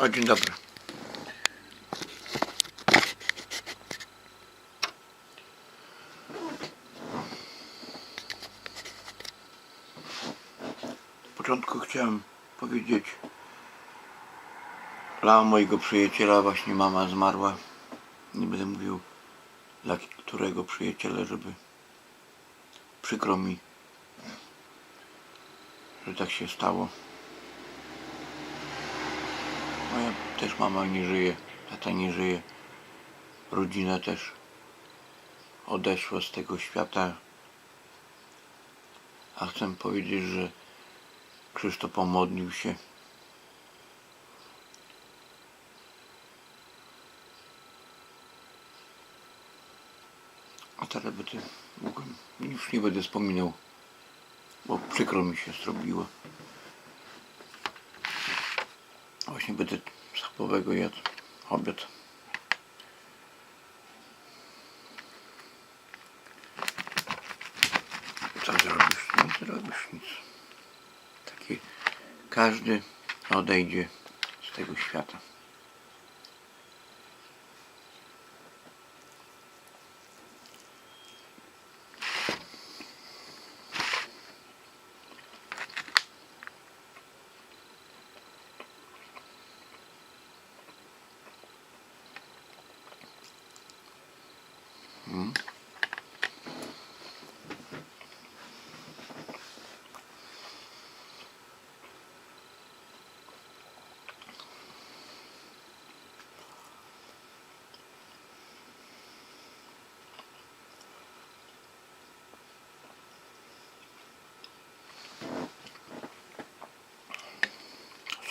O, dzień dobry. Na początku chciałem powiedzieć dla mojego przyjaciela właśnie mama zmarła. Nie będę mówił dla którego przyjaciela, żeby przykro mi, że tak się stało. Moja też mama nie żyje, tata nie żyje, rodzina też odeszła z tego świata. A chcę powiedzieć, że Krzysztof pomodlił się. A teraz będę, już nie będę wspominał, bo przykro mi się zrobiło. Właśnie będę schabowego jadł obiad. Co zrobisz? Nie zrobisz nic. Taki każdy odejdzie z tego świata.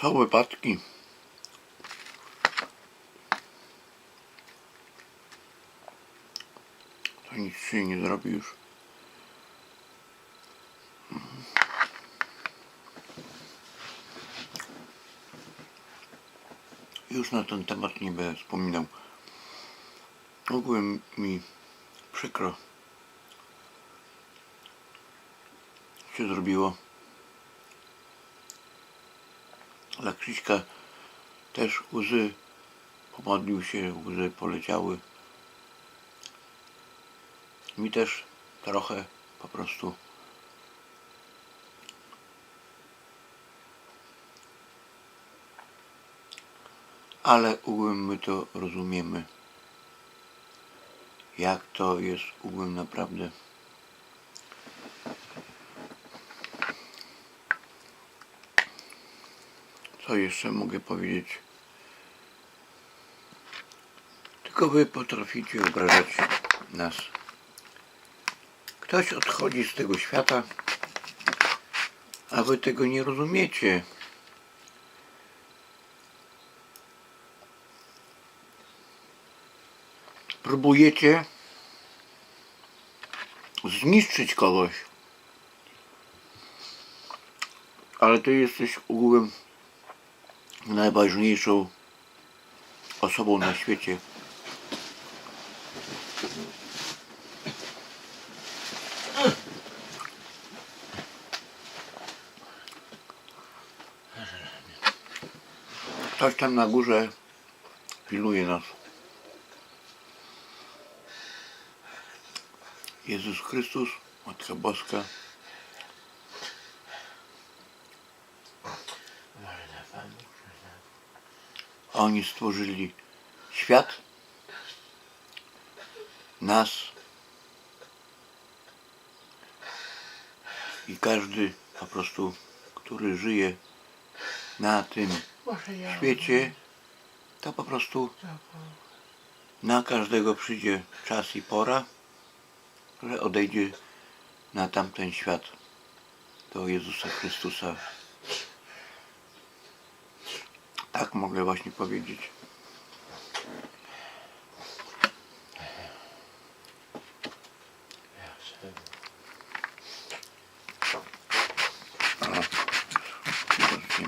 Są wypadki. To nic się nie zrobi już. Już na ten temat nie będę wspominał. Ogółem mi przykro się zrobiło. Dla Krzyśka też łzy pomodlił się, łzy poleciały. Mi też trochę po prostu. Ale ogółem my to rozumiemy. Jak to jest ogółem naprawdę. Co jeszcze mogę powiedzieć? Tylko wy potraficie obrażać nas. Ktoś odchodzi z tego świata, a wy tego nie rozumiecie. Próbujecie zniszczyć kogoś. Ale ty jesteś ogółem najważniejszą osobą na świecie. Ktoś tam na górze pilnuje nas. Jezus Chrystus, Matka Boska, Oni stworzyli świat, nas i każdy po prostu, który żyje na tym świecie, to po prostu na każdego przyjdzie czas i pora, że odejdzie na tamten świat do Jezusa Chrystusa. Tak mogę właśnie powiedzieć. O, widocznie.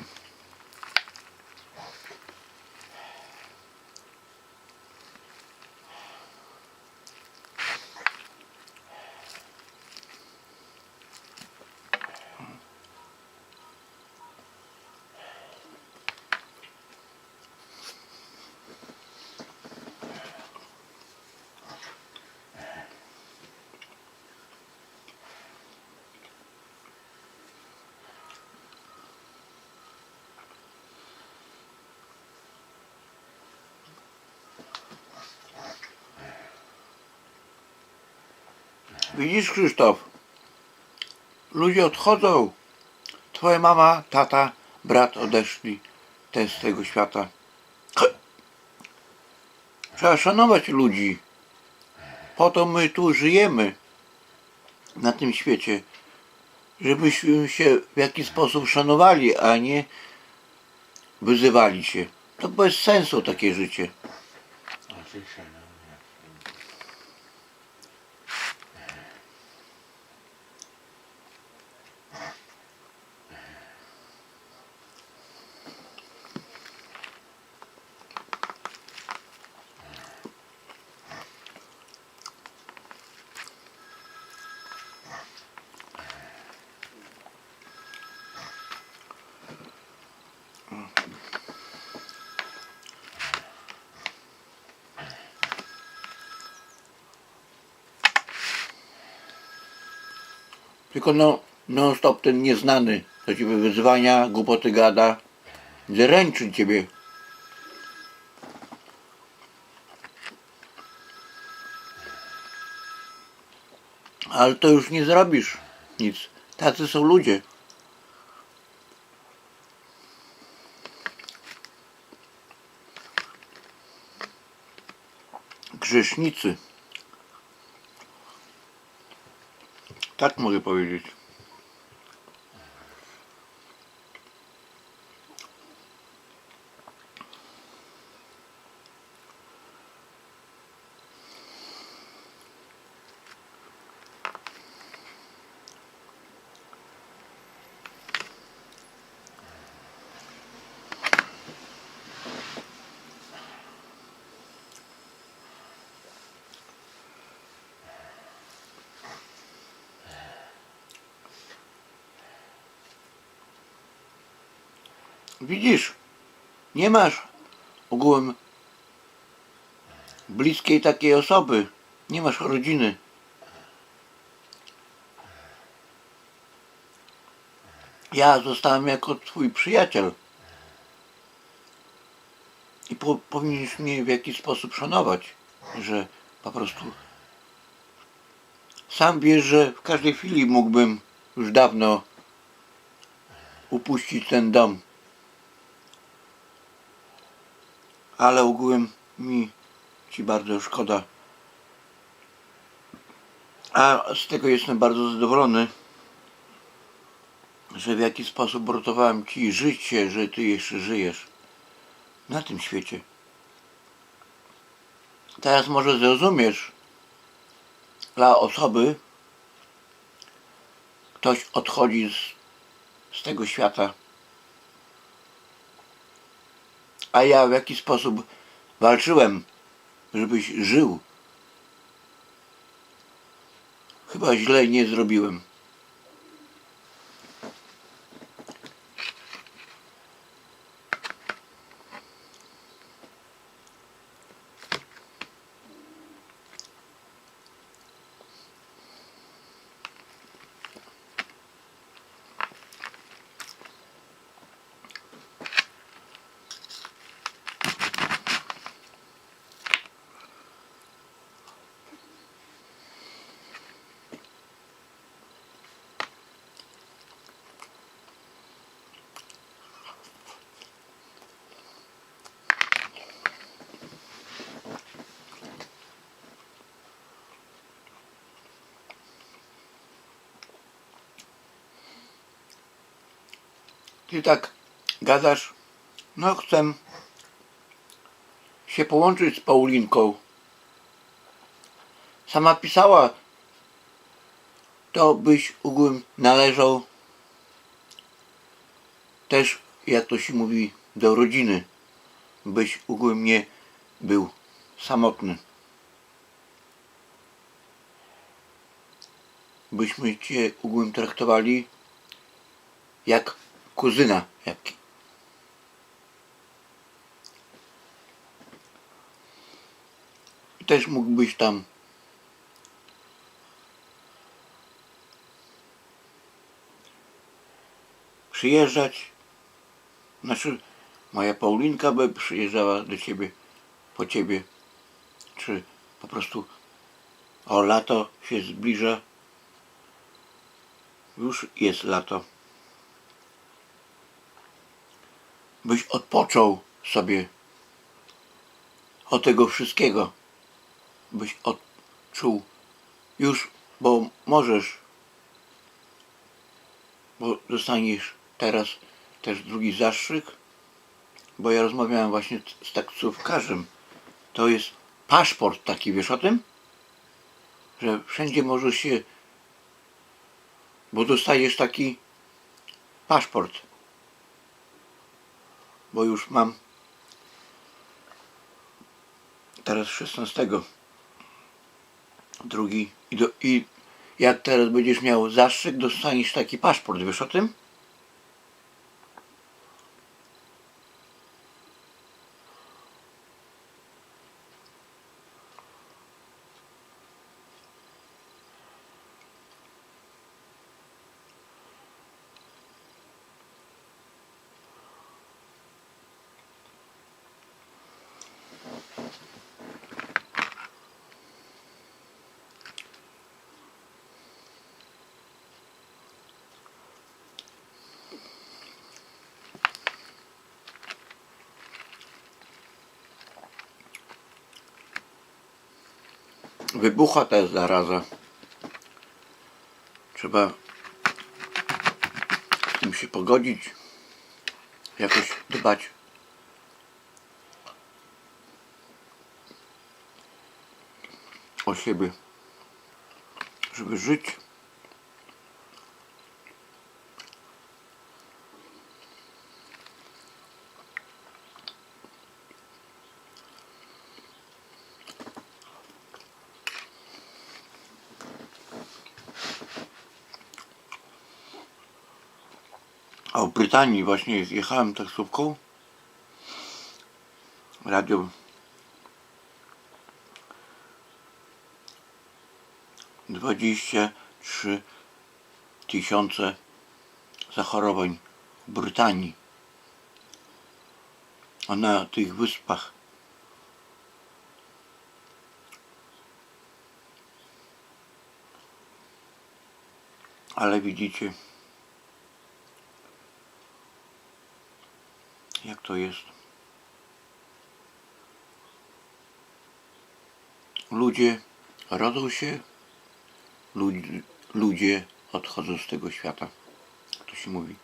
Widzisz Krzysztof? Ludzie odchodzą. Twoja mama, tata, brat odeszli też z tego świata. Trzeba szanować ludzi. Po to my tu żyjemy na tym świecie. Żebyśmy się w jakiś sposób szanowali, a nie wyzywali się. To bez sensu takie życie. Oczywiście, Tylko no, non stop ten nieznany, do ciebie wyzwania, głupoty gada, zręczy ciebie. Ale to już nie zrobisz nic. Tacy są ludzie. Grzesznicy. Tak mogę powiedzieć. Widzisz, nie masz ogółem bliskiej takiej osoby. Nie masz rodziny. Ja zostałem jako twój przyjaciel. I po, powinieneś mnie w jakiś sposób szanować, że po prostu sam wiesz, że w każdej chwili mógłbym już dawno upuścić ten dom. Ale ogółem mi ci bardzo szkoda. A z tego jestem bardzo zadowolony, że w jakiś sposób uratowałem ci życie, że ty jeszcze żyjesz na tym świecie. Teraz może zrozumiesz dla osoby, ktoś odchodzi z, z tego świata a ja w jakiś sposób walczyłem, żebyś żył. Chyba źle nie zrobiłem. Ty tak gadasz, no chcę się połączyć z Paulinką. Sama pisała, to byś ogółem należał też, jak to się mówi, do rodziny. Byś ogółem nie był samotny. Byśmy cię ogółem traktowali jak kuzyna. Jak... I też mógłbyś tam przyjeżdżać. Znaczy, moja Paulinka by przyjeżdżała do ciebie, po ciebie, czy po prostu o lato się zbliża, Już jest lato. Byś odpoczął sobie od tego wszystkiego. Byś odczuł już, bo możesz, bo dostaniesz teraz też drugi zastrzyk, bo ja rozmawiałem właśnie z taksówkarzem. To jest paszport taki, wiesz o tym? Że wszędzie możesz się, bo dostajesz taki paszport. Bo już mam. Teraz 16 drugi. I, do, i jak teraz będziesz miał zastrzyk, dostaniesz taki paszport, wiesz o tym? Wybucha ta zaraza. Trzeba z tym się pogodzić, jakoś dbać. O siebie, żeby żyć. A w Brytanii właśnie jechałem taksówką. Radio. Dwadzieścia trzy tysiące zachorowań w Brytanii. A na tych wyspach. Ale widzicie, jak to jest. Ludzie rodzą się, ludzie, odchodzą z tego świata. To się mówi.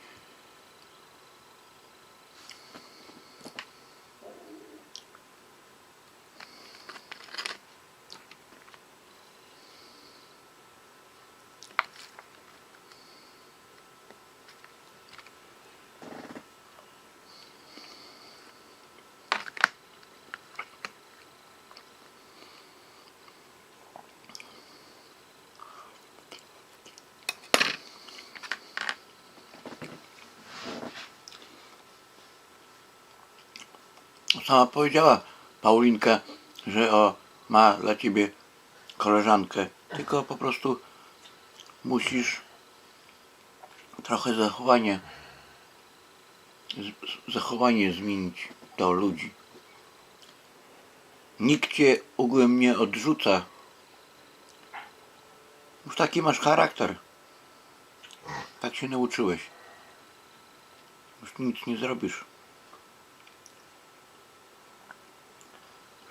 Sama powiedziała Paulinka, że o, ma dla ciebie koleżankę. Tylko po prostu musisz trochę zachowanie zachowanie zmienić do ludzi. Nikt cię ogółem nie odrzuca. Już taki masz charakter. Tak się nauczyłeś. Już nic nie zrobisz.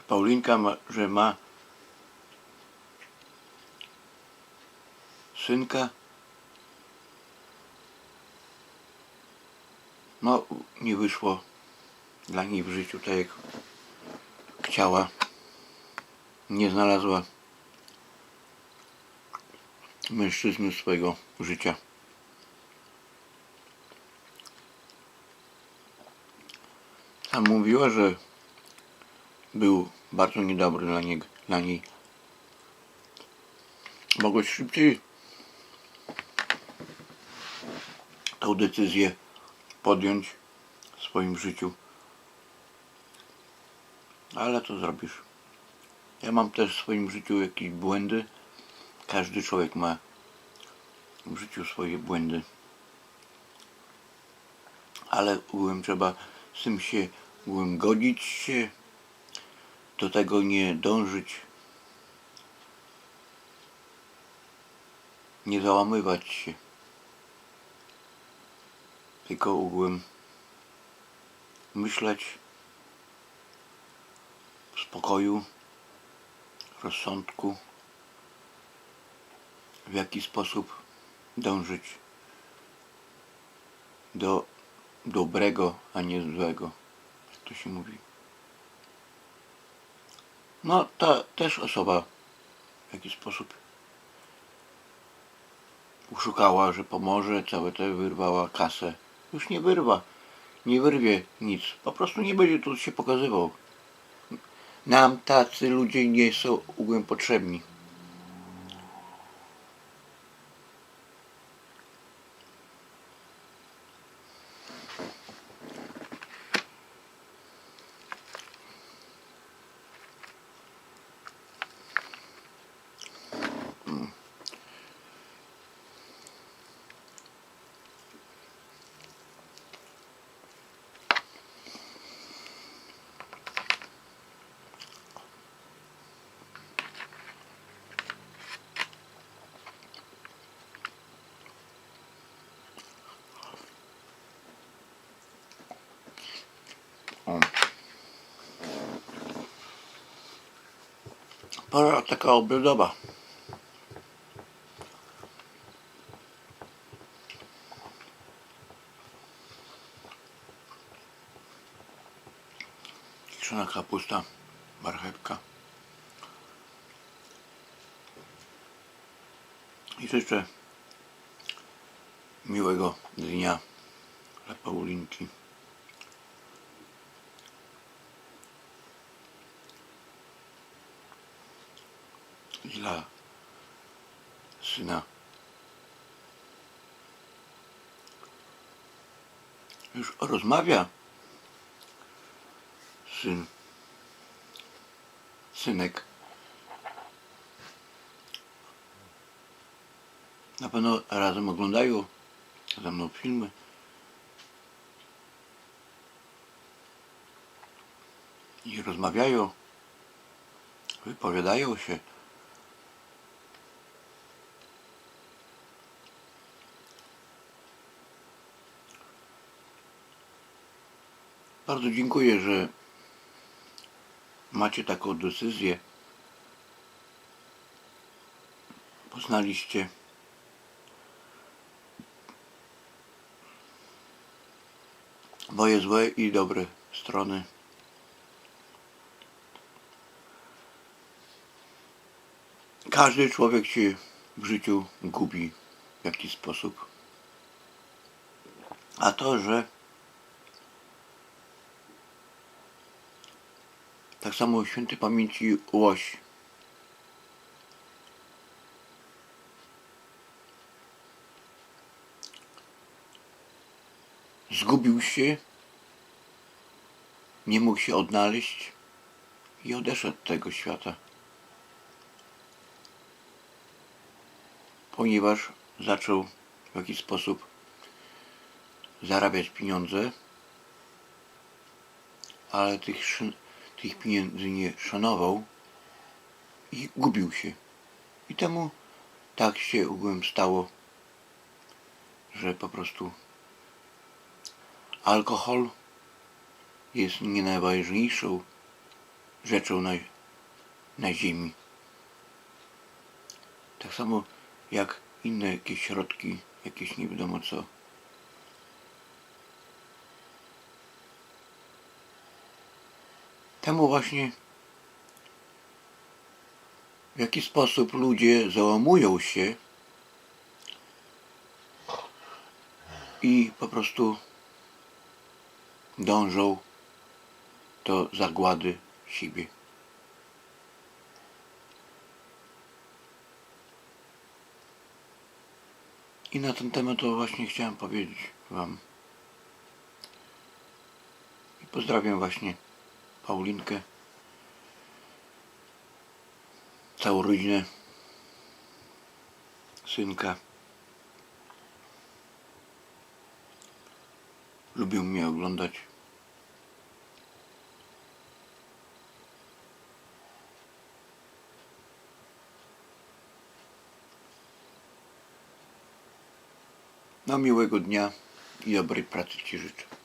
Paulinka, ma, że ma synka. No, nie wyszło dla niej w życiu tak jak chciała. Nie znalazła mężczyzny swojego życia. A mówiła, że był bardzo niedobry dla, niego, dla niej. Mogłeś szybciej tą decyzję podjąć w swoim życiu. Ale to zrobisz. Ja mam też w swoim życiu jakieś błędy. Każdy człowiek ma w życiu swoje błędy. Ale ogółem trzeba z tym się ogółem godzić się, do tego nie dążyć, nie załamywać się. tylko ogółem myśleć w spokoju, rozsądku, w jaki sposób dążyć do dobrego, a nie złego, jak to się mówi. No, ta też osoba w jakiś sposób uszukała, że pomoże, całe te wyrwała kasę. Już nie wyrwa, nie wyrwie nic. Po prostu nie będzie tu się pokazywał. Nam tacy ludzie nie są ogółem potrzebni. Pora taka obiadowa. Kiszona kapusta, marchewka. I życzę miłego dnia dla Paulinki. Dla syna. Już rozmawia syn, synek. Na pewno razem oglądają ze mną filmy. I rozmawiają, wypowiadają się. Bardzo dziękuję, że macie taką decyzję. Poznaliście moje złe i dobre strony. Każdy człowiek się w życiu gubi w jakiś sposób. A to, że Tak samo świętej pamięci Łoś. Zgubił się, nie mógł się odnaleźć i odeszedł od tego świata. Ponieważ zaczął w jakiś sposób zarabiać pieniądze, ale tych tych pieniędzy nie szanował i gubił się. I temu tak się ogółem stało, że po prostu alkohol jest nie najważniejszą rzeczą na, na ziemi. Tak samo jak inne jakieś środki, jakieś nie wiadomo co. Temu właśnie w jaki sposób ludzie załamują się i po prostu dążą do zagłady siebie. I na ten temat to właśnie chciałem powiedzieć Wam. I pozdrawiam właśnie Paulinkę, całą rodzinę, synka. Lubią mnie oglądać. No miłego dnia i dobrej pracy Ci życzę.